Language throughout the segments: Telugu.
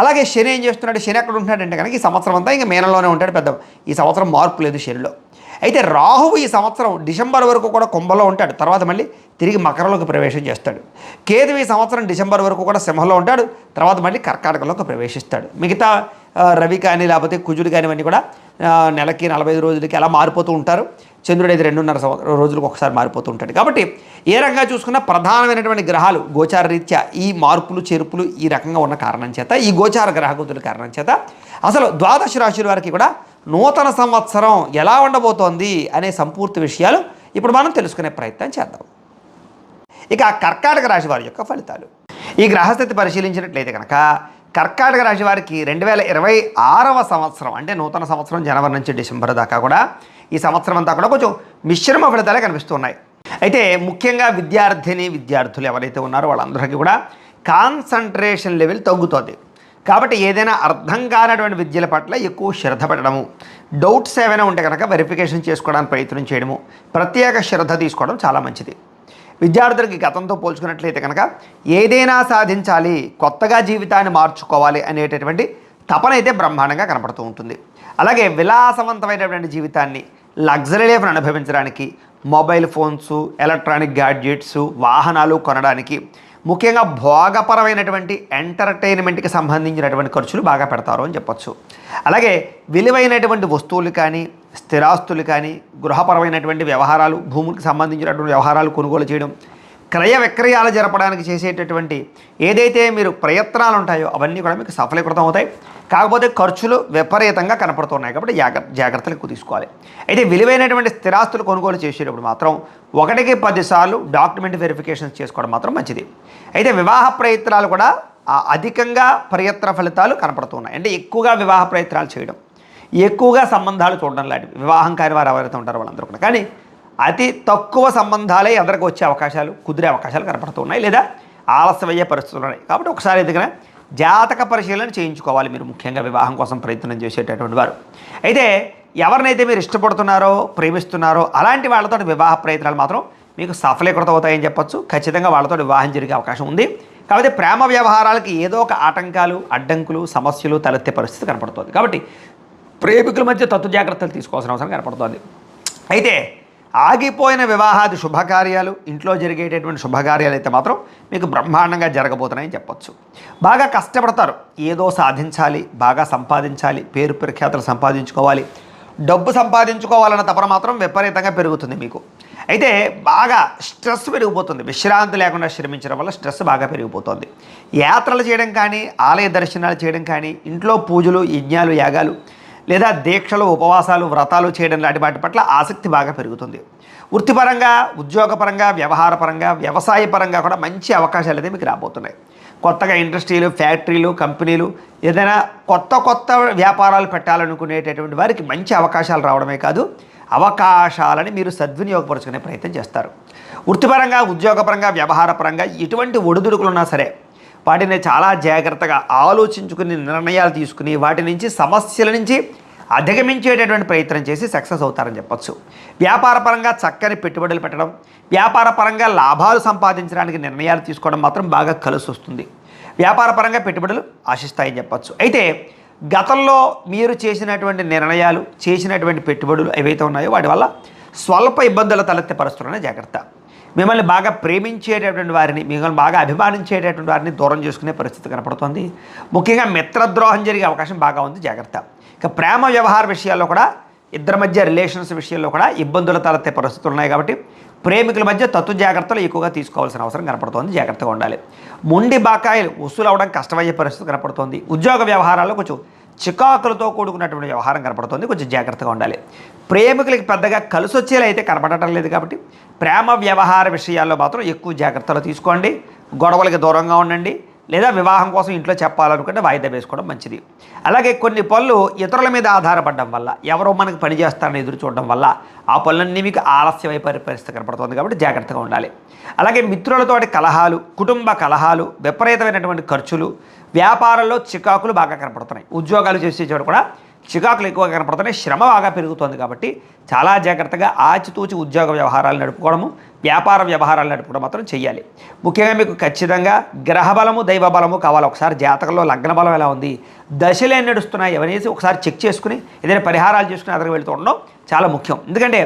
అలాగే శని ఏం చేస్తున్నాడు? శని ఎక్కడ ఉంటున్నాడంటే కనుక ఈ సంవత్సరం అంతా ఇంకా మేనంలోనే ఉంటాడు పెద్ద ఈ సంవత్సరం మార్పు లేదు శనిలో. అయితే రాహువు ఈ సంవత్సరం డిసెంబర్ వరకు కూడా కుంభలో ఉంటాడు. తర్వాత మళ్ళీ తిరిగి మకరంలోకి ప్రవేశం చేస్తాడు. కేతు ఈ సంవత్సరం డిసెంబర్ వరకు కూడా సింహంలో ఉంటాడు. తర్వాత మళ్ళీ కర్కాటకలోకి ప్రవేశిస్తాడు. మిగతా రవి కానీ లేకపోతే కుజుడు కానివన్నీ కూడా నెలకి నలభై ఐదు రోజులకి అలా మారిపోతూ ఉంటారు. చంద్రుడు అయితే రెండున్నర రోజులకు ఒకసారి మారిపోతూ ఉంటాడు. కాబట్టి ఏ రకంగా చూసుకున్నా ప్రధానమైనటువంటి గ్రహాలు గోచార రీత్యా ఈ మార్పులు చేర్పులు ఈ రకంగా ఉన్న కారణం చేత ఈ గోచార గ్రహగతుల కారణం చేత అసలు ద్వాదశ రాశుల వారికి కూడా నూతన సంవత్సరం ఎలా ఉండబోతోంది అనే సంపూర్తి విషయాలు ఇప్పుడు మనం తెలుసుకునే ప్రయత్నం చేద్దాం. ఇక కర్కాటక రాశి వారి యొక్క ఫలితాలు. ఈ గ్రహస్థితి పరిశీలించినట్లయితే కనుక కర్కాటక రాశి వారికి రెండు వేల ఇరవై ఆరవ సంవత్సరం అంటే నూతన సంవత్సరం జనవరి నుంచి డిసెంబర్ దాకా కూడా ఈ సంవత్సరం అంతా కూడా కొంచెం మిశ్రమ ఫలితాలే కనిపిస్తున్నాయి. అయితే ముఖ్యంగా విద్యార్థిని విద్యార్థులు ఎవరైతే ఉన్నారో వాళ్ళందరికీ కూడా కాన్సన్ట్రేషన్ లెవెల్ తగ్గుతుంది. కాబట్టి ఏదైనా అర్థం కానటువంటి విద్యల పట్ల ఎక్కువ శ్రద్ధ పెట్టడము డౌట్స్ ఏమైనా ఉంటే కనుక వెరిఫికేషన్ చేసుకోవడానికి ప్రయత్నం చేయడము ప్రత్యేక శ్రద్ధ తీసుకోవడం చాలా మంచిది. విద్యార్థులకి గతంతో పోల్చుకున్నట్లయితే కనుక ఏదైనా సాధించాలి కొత్తగా జీవితాన్ని మార్చుకోవాలి అనేటటువంటి తపన అయితే బ్రహ్మాండంగా కనపడుతూ ఉంటుంది. అలాగే విలాసవంతమైనటువంటి జీవితాన్ని లగ్జరీ లైఫ్ను అనుభవించడానికి మొబైల్ ఫోన్స్ ఎలక్ట్రానిక్ గ్యాడ్జెట్స్ వాహనాలు కొనడానికి ముఖ్యంగా భోగపరమైనటువంటి ఎంటర్టైన్మెంట్కి సంబంధించినటువంటి ఖర్చులు బాగా పెడతారు అని చెప్పొచ్చు. అలాగే విలువైనటువంటి వస్తువులు కానీ స్థిరాస్తులు కానీ గృహపరమైనటువంటి వ్యవహారాలు భూములకు సంబంధించినటువంటి వ్యవహారాలు కొనుగోలు చేయడం క్రయ విక్రయాలు జరపడానికి చేసేటటువంటి ఏదైతే మీరు ప్రయత్నాలు ఉంటాయో అవన్నీ కూడా మీకు సఫలీకృతం అవుతాయి. కాకపోతే ఖర్చులు విపరీతంగా కనపడుతున్నాయి కాబట్టి జాగ్రత్త జాగ్రత్తలు ఎక్కువ తీసుకోవాలి. అయితే విలువైనటువంటి స్థిరాస్తులు కొనుగోలు చేసేటప్పుడు మాత్రం ఒకటికి పదిసార్లు డాక్యుమెంట్ వెరిఫికేషన్స్ చేసుకోవడం మాత్రం మంచిది. అయితే వివాహ ప్రయత్నాలు కూడా అధికంగా ప్రయత్న ఫలితాలు కనపడుతున్నాయి. అంటే ఎక్కువగా వివాహ ప్రయత్నాలు చేయడం. ఎక్కువగా సంబంధాలు చూడడం లాంటివి. వివాహం కాని వారు ఎవరైతే ఉంటారో వాళ్ళందరూ కూడా. కానీ అతి తక్కువ సంబంధాలే అందరికి వచ్చే అవకాశాలు కుదిరే అవకాశాలు కనపడుతున్నాయి లేదా ఆలస్యమయ్యే పరిస్థితులు ఉన్నాయి. కాబట్టి ఒకసారి ఎందుకనే జాతక పరిశీలన చేయించుకోవాలి మీరు ముఖ్యంగా వివాహం కోసం ప్రయత్నం చేసేటటువంటి వారు. అయితే ఎవరినైతే మీరు ఇష్టపడుతున్నారో ప్రేమిస్తున్నారో అలాంటి వాళ్ళతో వివాహ ప్రయత్నాలు మాత్రం మీకు సఫలీకృతం అవుతాయని చెప్పొచ్చు. ఖచ్చితంగా వాళ్ళతో వివాహం జరిగే అవకాశం ఉంది. కాబట్టి ప్రేమ వ్యవహారాలకి ఏదో ఒక ఆటంకాలు అడ్డంకులు సమస్యలు తలెత్తే పరిస్థితి కనపడుతుంది. కాబట్టి ప్రేమికుల మధ్య తత్వ జాగ్రత్తలు తీసుకోవాల్సిన అవసరం కనపడుతోంది. అయితే ఆగిపోయిన వివాహాది శుభకార్యాలు ఇంట్లో జరిగేటటువంటి శుభకార్యాలు అయితే మాత్రం మీకు బ్రహ్మాండంగా జరగబోతున్నాయని చెప్పొచ్చు. బాగా కష్టపడతారు. ఏదో సాధించాలి బాగా సంపాదించాలి పేరు ప్రఖ్యాతలు సంపాదించుకోవాలి డబ్బు సంపాదించుకోవాలన్న తపన మాత్రం విపరీతంగా పెరుగుతుంది మీకు. అయితే బాగా స్ట్రెస్ పెరిగిపోతుంది. విశ్రాంతి లేకుండా శ్రమించడం వల్ల స్ట్రెస్ బాగా పెరిగిపోతుంది. యాత్రలు చేయడం కానీ ఆలయ దర్శనాలు చేయడం కానీ ఇంట్లో పూజలు యజ్ఞాలు యాగాలు లేదా దీక్షలు ఉపవాసాలు వ్రతాలు చేయడం లాంటి వాటి పట్ల ఆసక్తి బాగా పెరుగుతుంది. వృత్తిపరంగా ఉద్యోగపరంగా వ్యవహారపరంగా వ్యవసాయపరంగా కూడా మంచి అవకాశాలు అయితే మీకు రాబోతున్నాయి. కొత్తగా ఇండస్ట్రీలు ఫ్యాక్టరీలు కంపెనీలు ఏదైనా కొత్త కొత్త వ్యాపారాలు పెట్టాలనుకునేటటువంటి వారికి మంచి అవకాశాలు రావడమే కాదు అవకాశాలని మీరు సద్వినియోగపరుచుకునే ప్రయత్నం చేస్తారు. వృత్తిపరంగా ఉద్యోగపరంగా వ్యవహారపరంగా ఎటువంటి ఒడిదుడుకులున్నా సరే వాటిని చాలా జాగ్రత్తగా ఆలోచించుకుని నిర్ణయాలు తీసుకుని వాటి నుంచి సమస్యల నుంచి అధిగమించేటటువంటి ప్రయత్నం చేసి సక్సెస్ అవుతారని చెప్పచ్చు. వ్యాపారపరంగా చక్కని పెట్టుబడులు పెట్టడం వ్యాపారపరంగా లాభాలు సంపాదించడానికి నిర్ణయాలు తీసుకోవడం మాత్రం బాగా కలిసి వస్తుంది. వ్యాపారపరంగా పెట్టుబడులు ఆశిస్తాయని చెప్పచ్చు. అయితే గతంలో మీరు చేసినటువంటి నిర్ణయాలు చేసినటువంటి పెట్టుబడులు ఏవైతే ఉన్నాయో వాటి వల్ల స్వల్ప ఇబ్బందులు తలెత్తే పరుస్తున్న జాగ్రత్త. మిమ్మల్ని బాగా ప్రేమించేటటువంటి వారిని మిమ్మల్ని బాగా అభిమానించేటటువంటి వారిని దూరం చేసుకునే పరిస్థితి కనపడుతుంది. ముఖ్యంగా మిత్రద్రోహం జరిగే అవకాశం బాగా ఉంది జాగ్రత్త. ఇక ప్రేమ వ్యవహార విషయాల్లో కూడా ఇద్దరి మధ్య రిలేషన్స్ విషయంలో కూడా ఇబ్బందులు తలెత్తే పరిస్థితులు ఉన్నాయి కాబట్టి ప్రేమికుల మధ్య తత్తు జాగ్రత్తలు ఎక్కువగా తీసుకోవాల్సిన అవసరం కనపడుతోంది జాగ్రత్తగా ఉండాలి. మొండి బాకాయలు వసూలు అవడం కష్టమయ్యే పరిస్థితి కనపడుతోంది. ఉద్యోగ వ్యవహారాల్లో కొంచెం చికాకులతో కూడుకున్నటువంటి వ్యవహారం కనపడుతుంది. కొంచెం జాగ్రత్తగా ఉండాలి. ప్రేమికులకి పెద్దగా కలిసి వచ్చేలా అయితే కనపడటం లేదు కాబట్టి ప్రేమ వ్యవహార విషయాల్లో మాత్రం ఎక్కువ జాగ్రత్తలు తీసుకోండి. గొడవలకి దూరంగా ఉండండి. లేదా వివాహం కోసం ఇంట్లో చెప్పాలనుకుంటే వాయిదా వేసుకోవడం మంచిది. అలాగే కొన్ని పనులు ఇతరుల మీద ఆధారపడడం వల్ల ఎవరో మనకు పని చేస్తారని ఎదురు చూడడం వల్ల ఆ పనులన్నీ మీకు ఆలస్యమై పరిస్థితి కనపడుతుంది కాబట్టి జాగ్రత్తగా ఉండాలి. అలాగే మిత్రులతోటి కలహాలు కుటుంబ కలహాలు విపరీతమైనటువంటి ఖర్చులు వ్యాపారంలో చికాకులు బాగా కనపడుతున్నాయి. ఉద్యోగాలు చేసే చోట కూడా చికాకులు ఎక్కువగా కనపడుతున్నాయి. శ్రమ బాగా పెరుగుతోంది కాబట్టి చాలా జాగ్రత్తగా ఆచితూచి ఉద్యోగ వ్యవహారాలు నడుపుకోవడము వ్యాపార వ్యవహారాలు నడుపుకోవడం మాత్రం చేయాలి ముఖ్యంగా మీకు ఖచ్చితంగా గ్రహబలము దైవ బలము కావాలి. ఒకసారి జాతకంలో లగ్న బలం ఎలా ఉంది దశలు ఏం నడుస్తున్నాయి అవనేసి ఒకసారి చెక్ చేసుకుని ఏదైనా పరిహారాలు చేసుకుని అతనికి వెళ్తూ ఉండడం చాలా ముఖ్యం. ఎందుకంటే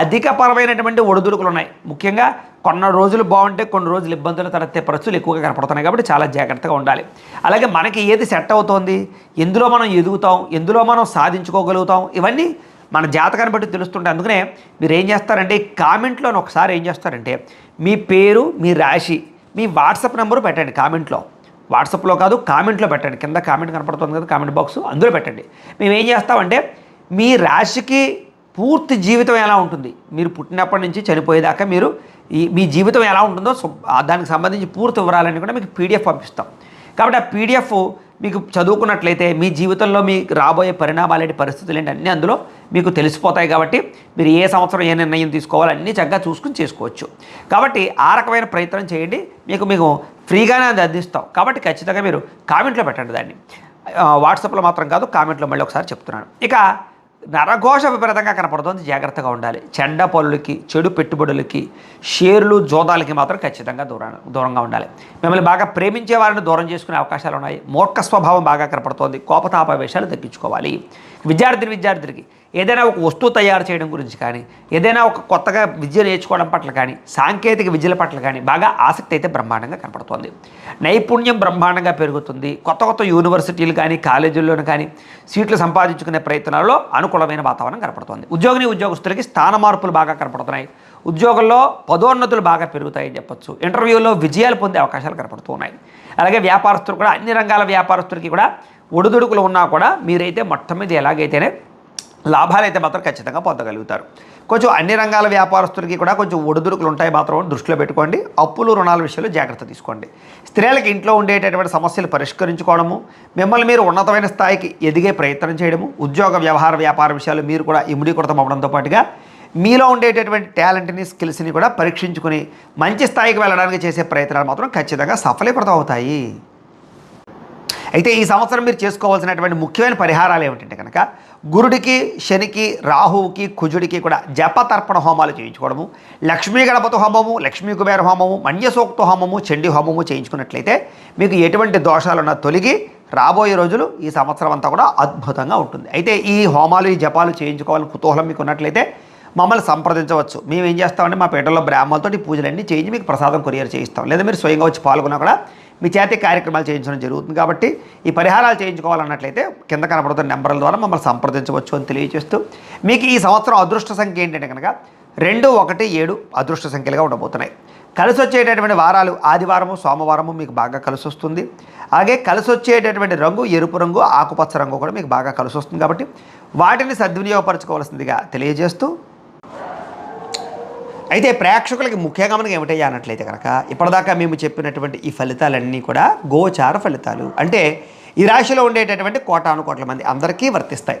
అధికపరమైనటువంటి ఒడిదుడుకులు ఉన్నాయి. ముఖ్యంగా కొన్ని రోజులు బాగుంటే కొన్ని రోజులు ఇబ్బందులు తలెత్తే పరిస్థితులు ఎక్కువగా కనపడుతున్నాయి కాబట్టి చాలా జాగ్రత్తగా ఉండాలి. అలాగే మనకి ఏది సెట్ అవుతోంది? ఎందులో మనం ఎదుగుతాం? ఎందులో మనం సాధించుకోగలుగుతాం? ఇవన్నీ మన జాతకాన్ని బట్టి తెలుస్తుంటే అందుకనే మీరు ఏం చేస్తారంటే కామెంట్లోని ఒకసారి ఏం చేస్తారంటే మీ పేరు మీ రాశి మీ వాట్సాప్ నెంబరు పెట్టండి కామెంట్లో. వాట్సాప్లో కాదు కామెంట్లో పెట్టండి. కింద కామెంట్ కనపడుతుంది కదా కామెంట్ బాక్స్ అందులో పెట్టండి. మేము ఏం చేస్తామంటే మీ రాశికి పూర్తి జీవితం ఎలా ఉంటుంది? మీరు పుట్టినప్పటి నుంచి చనిపోయేదాకా మీరు ఈ మీ జీవితం ఎలా ఉంటుందో దానికి సంబంధించి పూర్తి వివరాలన్నీ కూడా మీకు పీడిఎఫ్ పంపిస్తాం. కాబట్టి ఆ పీడిఎఫ్ మీకు చదువుకున్నట్లయితే మీ జీవితంలో మీకు రాబోయే పరిణామాలు ఏంటి పరిస్థితులు ఏంటి అన్నీ అందులో మీకు తెలిసిపోతాయి కాబట్టి మీరు ఏ సంవత్సరం ఏ నిర్ణయం తీసుకోవాలో అన్నీ చక్కగా చూసుకుని చేసుకోవచ్చు. కాబట్టి ఆ రకమైన ప్రయత్నం చేయండి. మీకు మీకు ఫ్రీగానే అది అందిస్తాం. కాబట్టి ఖచ్చితంగా మీరు కామెంట్లో పెట్టండి దాన్ని. వాట్సాప్లో మాత్రం కాదు కామెంట్లో మళ్ళీ ఒకసారి చెప్తున్నాను. ఇక నరఘోష విపరీతంగా కనపడుతుంది జాగ్రత్తగా ఉండాలి. చెండ పనులకి చెడు పెట్టుబడులకి షేర్లు జోదాలకి మాత్రం ఖచ్చితంగా దూరం దూరంగా ఉండాలి. మిమ్మల్ని బాగా ప్రేమించే వారిని దూరం చేసుకునే అవకాశాలు ఉన్నాయి మూర్ఖ స్వభావం బాగా కనపడుతోంది. కోపతాపవేశాలు తగ్గించుకోవాలి విద్యార్థిని విద్యార్థులకి ఏదైనా ఒక వస్తువు తయారు చేయడం గురించి కానీ ఏదైనా ఒక కొత్తగా విద్య నేర్చుకోవడం పట్ల కానీ సాంకేతిక విద్యల పట్ల కానీ బాగా ఆసక్తి అయితే బ్రహ్మాండంగా కనపడుతోంది. నైపుణ్యం బ్రహ్మాండంగా పెరుగుతుంది. కొత్త కొత్త యూనివర్సిటీలు కానీ కాలేజీల్లోనూ కానీ సీట్లు సంపాదించుకునే ప్రయత్నాల్లో అనుకూలమైన వాతావరణం కనపడుతోంది. ఉద్యోగిని ఉద్యోగస్తులకి స్థాన మార్పులు బాగా కనపడుతున్నాయి. ఉద్యోగంలో పదోన్నతులు బాగా పెరుగుతాయని చెప్పొచ్చు. ఇంటర్వ్యూలో విజయాలు పొందే అవకాశాలు కనపడుతున్నాయి. అలాగే వ్యాపారస్తులు కూడా అన్ని రంగాల వ్యాపారస్తులకి కూడా ఒడిదుడుకులు ఉన్నా కూడా మీరైతే మొత్తం మీద ఎలాగైతేనే లాభాలు అయితే మాత్రం ఖచ్చితంగా పొందగలుగుతారు. కొంచెం అన్ని రంగాల వ్యాపారస్తులకి కూడా కొంచెం ఒడిదుడుకులు ఉంటాయి మాత్రం దృష్టిలో పెట్టుకోండి. అప్పులు రుణాల విషయంలో జాగ్రత్త తీసుకోండి. స్త్రీలకు ఇంట్లో ఉండేటటువంటి సమస్యలు పరిష్కరించుకోవడము మిమ్మల్ని మీరు ఉన్నతమైన స్థాయికి ఎదిగే ప్రయత్నం చేయడము ఉద్యోగ వ్యవహార వ్యాపార విషయాలు మీరు కూడా ఇముడీకృతం అవ్వడంతో పాటుగా మీలో ఉండేటటువంటి టాలెంట్ని స్కిల్స్ని కూడా పరీక్షించుకుని మంచి స్థాయికి వెళ్ళడానికి చేసే ప్రయత్నాలు మాత్రం ఖచ్చితంగా సఫలీకృతం అవుతాయి అయితే ఈ సంవత్సరం మీరు చేసుకోవాల్సినటువంటి ముఖ్యమైన పరిహారాలు ఏమిటంటే కనుక గురుడికి శనికి రాహువుకి కుజుడికి కూడా జప తర్పణ హోమాలు చేయించుకోవడము లక్ష్మీ గణపతి హోమము లక్ష్మీ కుబేర హోమము మన్యసూక్త హోమము చండీ హోమము చేయించుకున్నట్లయితే మీకు ఎటువంటి దోషాలున్నా తొలగి రాబోయే రోజులు ఈ సంవత్సరం అంతా కూడా అద్భుతంగా ఉంటుంది. అయితే ఈ హోమాలు ఈ జపాలు చేయించుకోవాలని కుతూహలం మీకు ఉన్నట్లయితే మమ్మల్ని సంప్రదించవచ్చు. మేము ఏం చేస్తామంటే మా పేటలో బ్రాహ్మణులతో పూజలన్నీ చేయించి మీకు ప్రసాదం కొరియర్ చేయిస్తాం. లేదా మీరు స్వయంగా వచ్చి పాల్గొన్నా కూడా మీ చేతి కార్యక్రమాలు చేయించడం జరుగుతుంది కాబట్టి ఈ పరిహారాలు చేయించుకోవాలన్నట్లయితే కింద కనబడుతున్న నెంబర్ల ద్వారా మమ్మల్ని సంప్రదించవచ్చు అని తెలియజేస్తూ మీకు ఈ సంవత్సరం అదృష్ట సంఖ్య ఏంటంటే కనుక రెండు ఒకటి ఏడు అదృష్ట సంఖ్యలుగా ఉండబోతున్నాయి. కలిసి వచ్చేటటువంటి వారాలు ఆదివారము సోమవారము మీకు బాగా కలిసి వస్తుంది. అలాగే కలిసి వచ్చేటటువంటి రంగు ఎరుపు రంగు ఆకుపచ్చ రంగు కూడా మీకు బాగా కలిసి వస్తుంది కాబట్టి వాటిని సద్వినియోగపరచుకోవాల్సిందిగా తెలియజేస్తూ అయితే ప్రేక్షకులకి ముఖ్యంగా మనకి ఏమిటయ్యా అన్నట్లయితే కనుక ఇప్పటిదాకా మేము చెప్పినటువంటి ఈ ఫలితాలన్నీ కూడా గోచార ఫలితాలు. అంటే ఈ రాశిలో ఉండేటటువంటి కోటాను కోట్ల మంది అందరికీ వర్తిస్తాయి.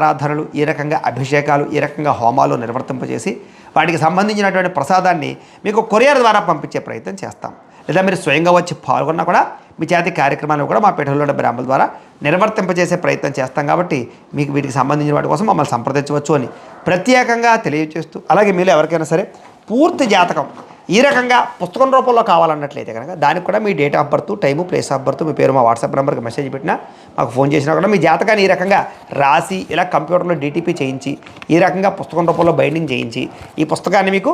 ఆరాధనలు ఈ రకంగా అభిషేకాలు ఈ రకంగా హోమాలు నిర్వర్తింపజేసి వాటికి సంబంధించినటువంటి ప్రసాదాన్ని మీకు కొరియర్ ద్వారా పంపించే ప్రయత్నం చేస్తాం. లేదా మీరు స్వయంగా వచ్చి పాల్గొన్నా కూడా మీ చేతి కార్యక్రమాలు కూడా మా పీఠంలో ఉన్న బ్రాహ్మణుల ద్వారా నిర్వర్తింపజేసే ప్రయత్నం చేస్తాం కాబట్టి మీకు వీటికి సంబంధించిన వాటి కోసం మమ్మల్ని సంప్రదించవచ్చు అని ప్రత్యేకంగా తెలియజేస్తూ అలాగే మీరు ఎవరికైనా సరే పూర్తి జాతకం ఈ రకంగా పుస్తకం రూపంలో కావాలన్నట్లయితే కనుక దానికి కూడా మీ date of birth time place of birth మీ పేరు మా వాట్సాప్ నెంబర్కి మెసేజ్ పెట్టినా మాకు ఫోన్ చేసినా కూడా మీ జాతకాన్ని ఈ రకంగా రాసి ఇలా కంప్యూటర్లో డీటీపీ చేయించి ఈ రకంగా పుస్తకం రూపంలో బైండింగ్ చేయించి ఈ పుస్తకాన్ని మీకు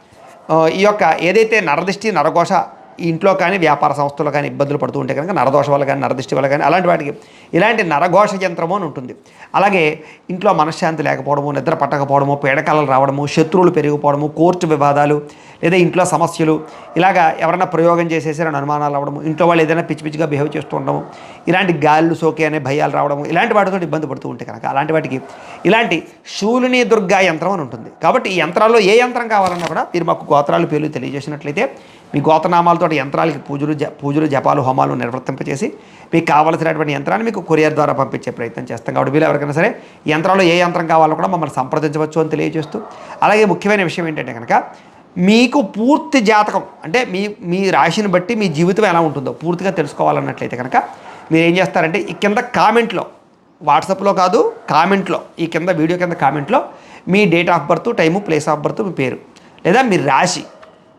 ఈ యొక్క ఏదైతే నరదిష్టి నరఘోష ఇంట్లో కానీ వ్యాపార సంస్థలు కానీ ఇబ్బందులు పడుతూ ఉంటే కనుక నరదోష వల్ల కానీ నరదిష్టి వల్ల కానీ అలాంటి వాటికి ఇలాంటి నరఘోష యంత్రము అని ఉంటుంది. అలాగే ఇంట్లో మనశ్శాంతి లేకపోవడము నిద్ర పట్టకపోవడము పీడకలలు రావడము శత్రువులు పెరిగిపోవడము కోర్టు వివాదాలు లేదా ఇంట్లో సమస్యలు ఇలాగా ఎవరైనా ప్రయోగం చేసేసారని అనుమానాలు రావడము ఇంట్లో వాళ్ళు ఏదైనా పిచ్చి పిచ్చిగా బిహేవ్ చేస్తూ ఉండడము ఇలాంటి గాళ్ళు సోకే అనే భయాలు రావడము ఇలాంటి వాటితో ఇబ్బంది పడుతూ ఉంటే కనుక అలాంటి వాటికి ఇలాంటి శూలిని దుర్గా యంత్రం అని ఉంటుంది. కాబట్టి ఈ యంత్రాల్లో ఏ యంత్రం కావాలన్నా కూడా మీరు మాకు గోత్రాలు పేర్లు తెలియజేసినట్లయితే మీ గోత్రనామాలతో యంత్రాలకి పూజలు జ పూజలు జపాలు హోమాలు నిర్వర్తింపచేసి మీకు కావలసినటువంటి యంత్రాన్ని మీకు కొరియర్ ద్వారా పంపించే ప్రయత్నం చేస్తాం. కాబట్టి వీళ్ళు ఎవరికైనా సరే యంత్రాలు యంత్రాల్లో ఏ యంత్రం కావాలో కూడా మమ్మల్ని సంప్రదించవచ్చు అని తెలియజేస్తూ అలాగే ముఖ్యమైన విషయం ఏంటంటే కనుక మీకు పూర్తి జాతకం అంటే మీ మీ రాశిని బట్టి మీ జీవితం ఎలా ఉంటుందో పూర్తిగా తెలుసుకోవాలన్నట్లయితే కనుక మీరు ఏం చేస్తారంటే ఈ కింద కామెంట్లో వాట్సాప్లో కాదు కామెంట్లో ఈ కింద వీడియో కింద కామెంట్లో మీ date of birth time place of birth మీ పేరు లేదా మీ రాశి.